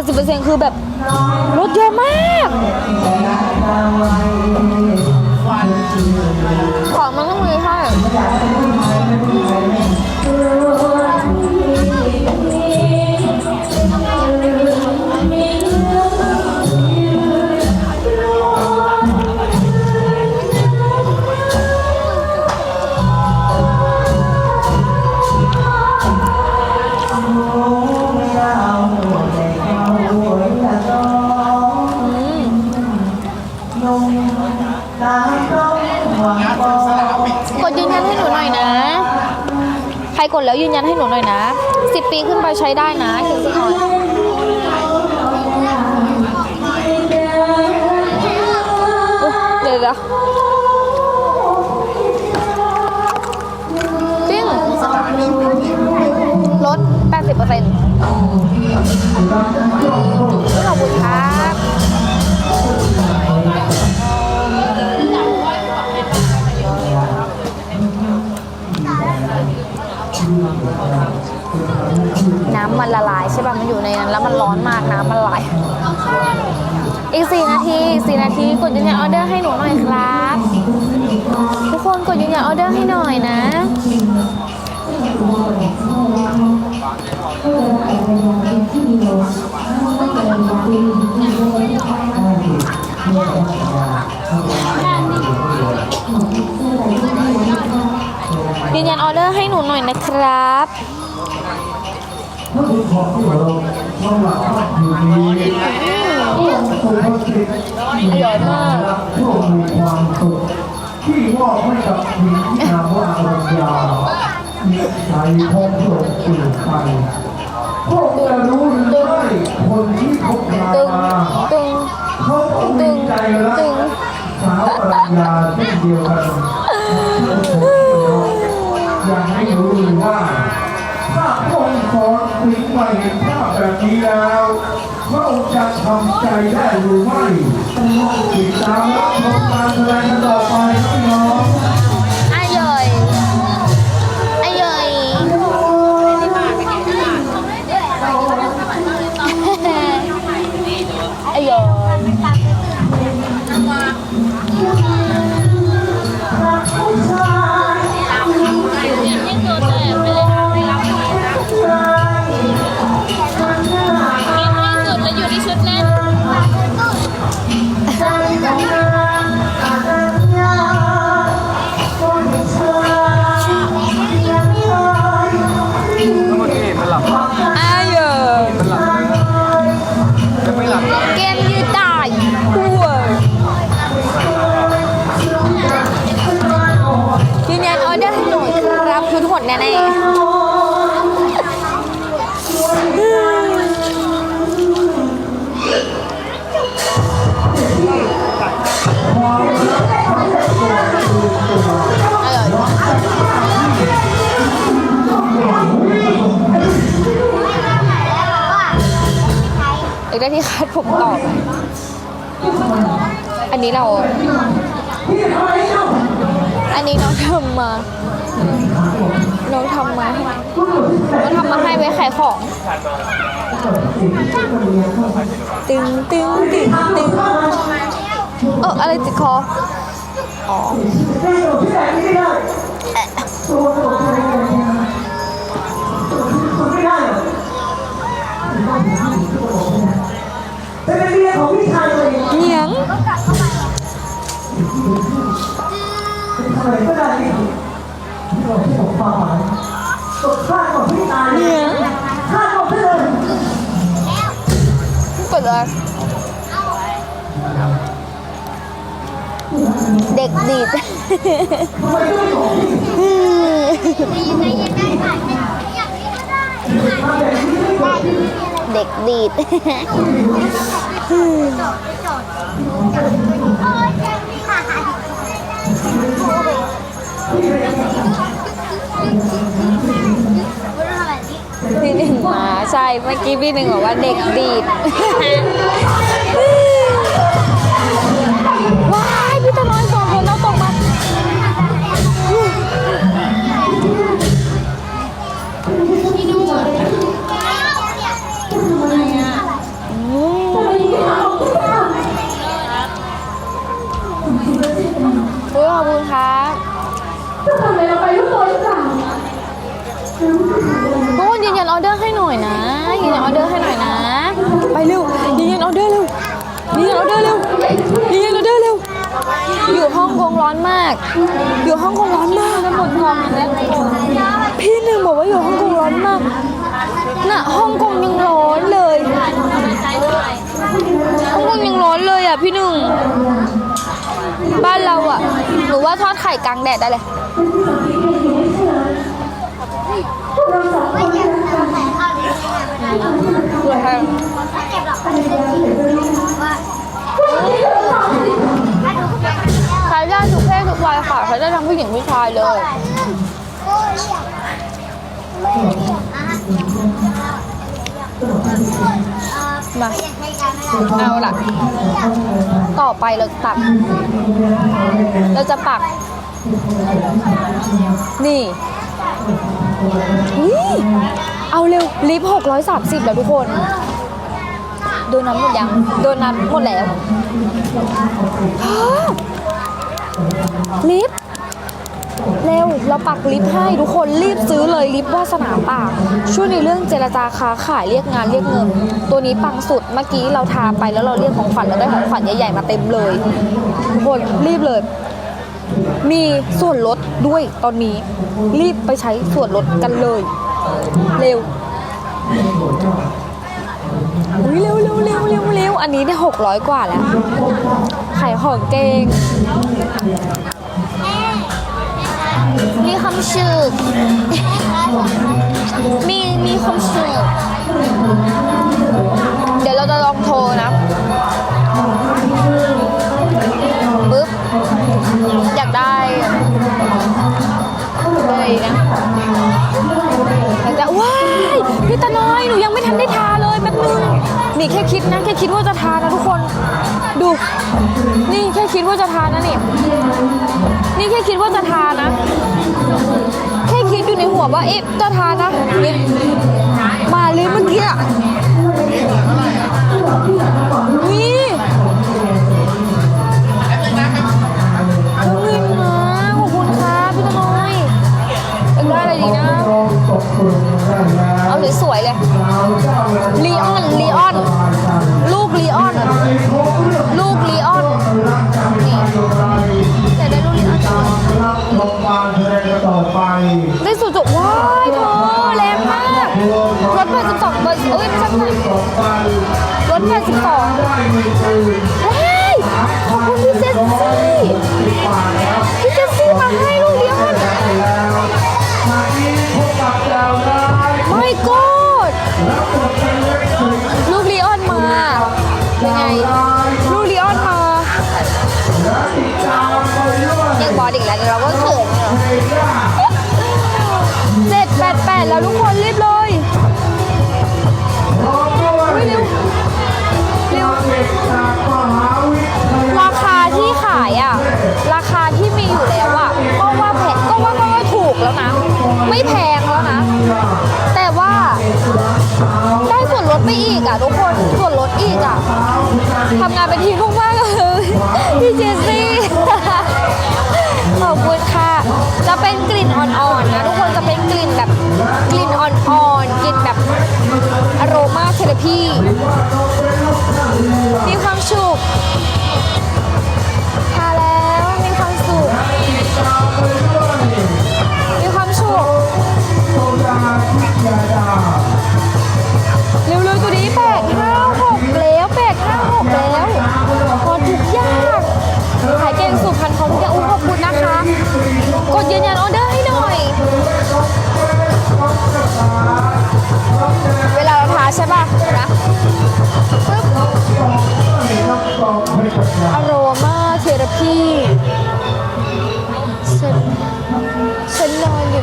80%จริง80%คือแบบลดเยอะมาก ดแล้วยืนยันให้หนูหน่อยนะ 10 ปีขึ้นไปใช้ได้นะคิวซีออยเดี๋ยวเดี๋ยวปิ้งลด80%ขอบคุณครั น้ำมันละลายใช่ป่ะ มันอยู่ในนั้นแล้วมันร้อนมากน้ำมันละลาย อีกสี่นาทีสี่นาทีกดยืนยันออเดอร์ให้หนูหน่อยครับ ทุกคนกดยืนยันออเดอร์ให้หน่อยนะ ยืนยันออเดอร์ให้หนูหน่อยนะครับอร่อยมากช่วงมีความสุขที่มอบให้กับหญิงที่นามว่าอรัญญามีใจพร้อมส่งสู่ไปพวกจะรู้หรือไม่คนที่พบงานตึงมาตึงเขาต้องมีใจรักตึงสาวอรัญญาเช่นเดียวกัน ยังไม่รู้เลยว่าถ้าพระองค์ขอถึงมาเห็นภาพแบบนี้แล้วพระองค์จะทำใจได้หรือไม่ติดตามรับชมการแสดงต่อไปครับพี่น้อง ดแน่ๆอร่อยอีกได้ที่คาดผมต่อไหมอันนี้เรา อันนี้น้องทำมา น้องทำมาให้น้องทำมาให้ไว้ขายของ ตึงตึงตึงตึงเอออะไรติดคอ อ๋อเป็นเมียง ทำอะไรก็ได้ที่เราที่ผมฟังมาตกข้าของพี่ตายเนี่ยข้าของพี่เลยเปิดเลยเด็กดีดทำไมไม่บอกพี่ทำแบบนี้ไม่บอกพี่เด็กดีด ช่ เมื่อกี้พี่หนึ่งบอกว่าเด็กดีด ว้ายพี่ตะนอยสองคนเราตกมา โอ้ยขอบคุณครับ ทำไมเราไปลูกโป่งจัง ยันออเดอร์ให้หน่อยนะยืนยันออเดอร์ให้หน่อยนะ ไปเร็วยืนยันออเดอร์เร็วยืนยันออเดอร์เร็วยืนยันออเดอร์เร็ว อยู่ฮ่องกงร้อนมาก อยู่ฮ่องกงร้อนมากนะหมดกองแล้วพี่หนึ่งบอกว่าอยู่ฮ่องกงร้อนมากน่ะฮ่องกงยังร้อนเลยฮ่องกงยังร้อนเลยอะพี่หนึ่ง บ้านเราอะหนูว่าทอดไข่กลางแดดได้เลย วัยค่ะขาได้ทั้งผู้หญิงผู้ชายเลย มา เอาล่ะ ต่อไปเราตัก เราจะปัก นี่ นี่ เอาเร็ว ลิฟหกร้อยสามสิบแล้วทุกคน โดนน้ำหมดยัง โดนน้ำหมดแล้ว ลิฟเร็ว เราปักลิฟต์ให้ทุกคนรีบซื้อเลยลิฟต์วาสนาปาก ช่วยในเรื่องเจรจาค้าขายเรียกงานเรียกเงิน ตัวนี้ปังสุดเมื่อกี้เราทาไปแล้วเราเรียกของขวัญเราได้ของขวัญใหญ่ๆมาเต็มเลยทุกคนรีบเลย มีส่วนลดด้วยตอนนี้ รีบไปใช้ส่วนลดกันเลย เร็วอุ๊ยเร็วเร็วเร็วเร็วเร็วอันนี้ได้หกร้อยกว่าแล้วขายของเก่ง มีความสุขมีมีความสุขเดี๋ยวเราจะลองโทรนะปึ๊บอยากได้อะไรนะอยากได้ว้ายพี่ตาน้อยหนูยังไม่ทันได้ทาเลยแป๊บนึงนี่แค่คิดนะแค่คิดว่าจะทานะทุกคน ดู นี่แค่คิดว่าจะทานะนี่นี่แค่คิดว่าจะทานะ อยู่ในหัวว่าเอ๊ะจะทานนี่มาเลยเมื่อกี้อะนี่เงินมาขอบคุณครับพี่ตะน้อยได้อะไรดีนะเอาสวยๆเลยลีออนลีออน ลูกลีออน ร์เอ้ยไม่ใช่ไม่ใช่ต่อไปรถ82ได้มีปืนว้ายขอบคุณพี่เจสซี่สิบบาทครับพี่เจสซี่มาให้ กอะทุกคนส่วนลดอีกอะทำงานเป็นทีมมากๆเลยพี่เจสซี่ขอบคุณค่ะ จะเป็นกลิ่นอ่อนๆนะทุกคนจะเป็นกลิ่นแบบกลิ่นอ่อนๆกลิ่นแบบอโรมาเทอราพีมีความสุ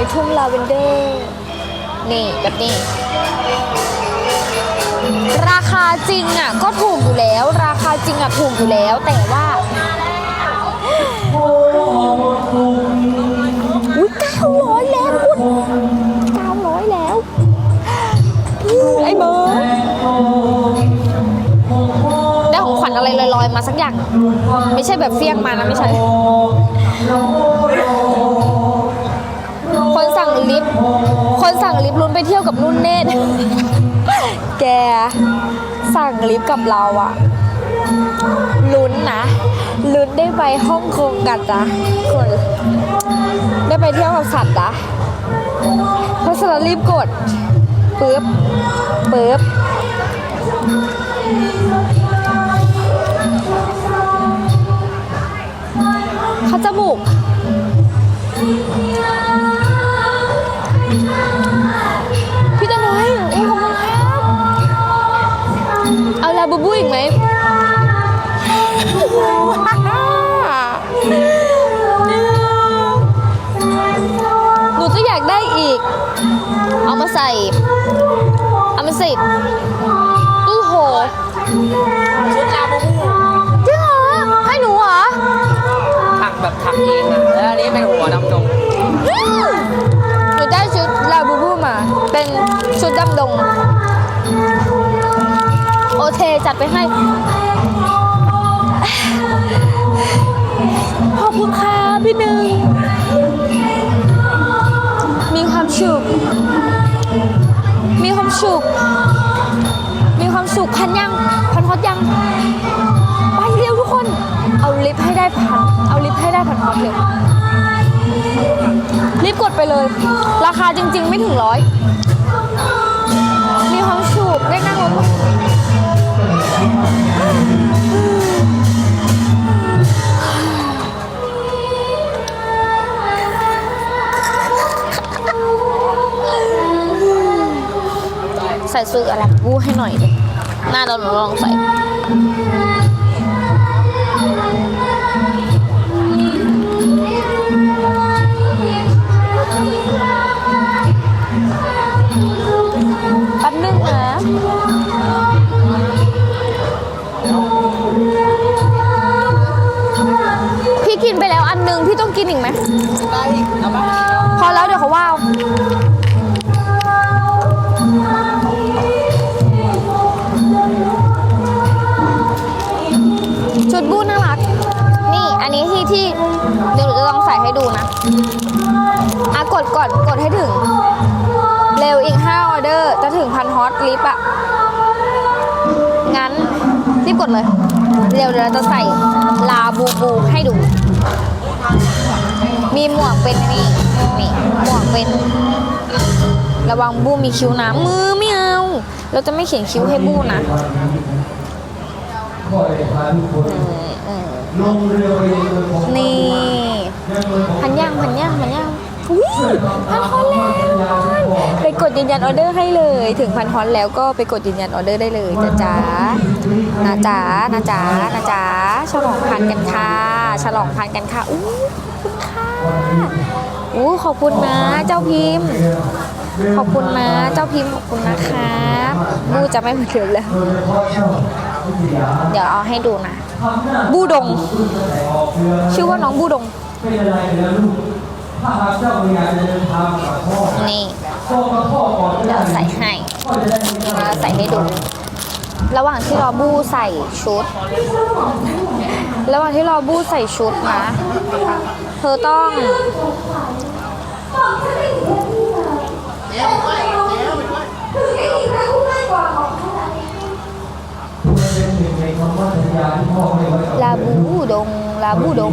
ในทุ่งลาเวนเดอร์ นี่แบบนี้ ราคาจริงอะก็ถูกอยู่แล้ว ราคาจริงอะถูกอยู่แล้ว แต่ว่าอุ้ยเก้าร้อยแล้วคุณเก้าร้อยแล้ว ไอ้เบิร์ดได้ของขวัญอะไรลอยๆ มาสักอย่าง ไม่ใช่แบบเฟี้ยงมานะไม่ใช่ ลิฟต์ลุ้นไปเที่ยวกับนุ่นเนตแกสั่งลิฟต์กับเราอะลุ้นนะ ลุ้นได้ไปฮ่องกงกันจ้ะคนได้ไปเที่ยวกับสัตว์นะเพราะฉะนั้นรีบกดปึ๊บปึ๊บเขาจมูก ลาบูบูอีกไหมหนูจะอยากได้อีก เอามาใส่ เอามาใส่ตู้โหชุดลาบูบูจริงเหรอให้หนูเหรอถักแบบถักเองอะ จัดไปให้ ขอบคุณค่ะพี่หนึ่ง มีความสุข มีความสุข มีความสุขพันยัง พันฮอตยัง ไปเร็วทุกคน เอาลิฟต์ให้ได้พัน เอาลิฟต์ให้ได้พันฮอตเร็วรีบกดไปเลย ราคาจริง ๆ ไม่ถึงร้อย มีความสุขได้นั่งรถ ใส่เสื้ออะไรบูให้หน่อยดิหน้าเราหนูลองใส่ ดก่อนกดให้ถึง เร็วอีก 5 ออเดอร์ จะถึงพันฮอตลิปอะงั้น รีบกดเลย เร็วเดี๋ยวเราจะใส่ลาบูบูให้ดู มีหมวกเป็นนี่นี่หมวกเป็น ระวังบูมีคิ้วนะมือไม่เอา เราจะไม่เขียนคิ้วให้บูนะ ดยืนยันออเดอร์ให้เลย ถึงพันฮอนแล้วก็ไปกดยืนยันออเดอร์ได้เลยนะจ๊ะนะจ๊ะนะจ๊ะนะจ๊ะฉลองพันกันค่ะฉลองพันกันค่ะอู้ขอบคุณค่ะอู้ขอบคุณนะเจ้าพิมพ์ ขอบคุณนะเจ้าพิมพ์ขอบคุณนะครับบูจะไม่เหมือนเดิมแล้วโดยเฉพาะชอบวิทยาเดี๋ยวเอาให้ดูนะทำหน้าบูดงขึ้นกระแสออกเรือชื่อว่าน้องบูดงเป็น เดี๋ยวใส่ให้มาใส่ให้ดู ระหว่างที่รอบู้ใส่ชุด ระหว่างที่รอบู้ใส่ชุดนะเธอต้องลาบูดงลาบูดง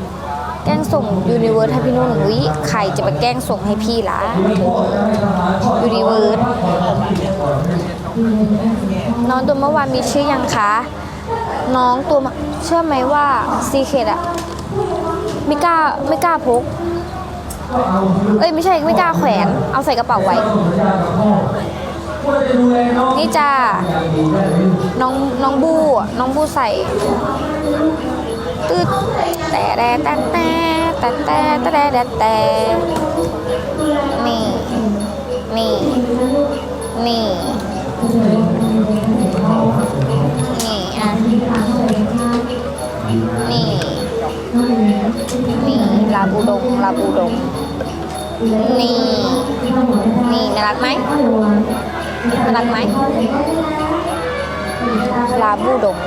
แกล้งส่งยูนิเวิร์สให้พี่นุ่นอุ้ยใครจะไปแกล้งส่งให้พี่ล่ะยูนิเวิร์สน้องตัวเมื่อวานมีชื่อยังคะ น้องตัวเชื่อไหมว่าซีเคดอะไม่กล้าไม่กล้าพกเอ้ยไม่ใช่ไม่กล้าแขวนเอาใส่กระเป๋าไว้ นี่จ้าน้องน้องบูน้องบูใส่ ตืดแต่แต่แต่แต่แต่แต่แต่แต่แต่นี่นี่นี่นี่อะนี่นี่ลาบูดงลาบูดงนี่นี่น่ารักไหมน่ารักไหมลาบูดง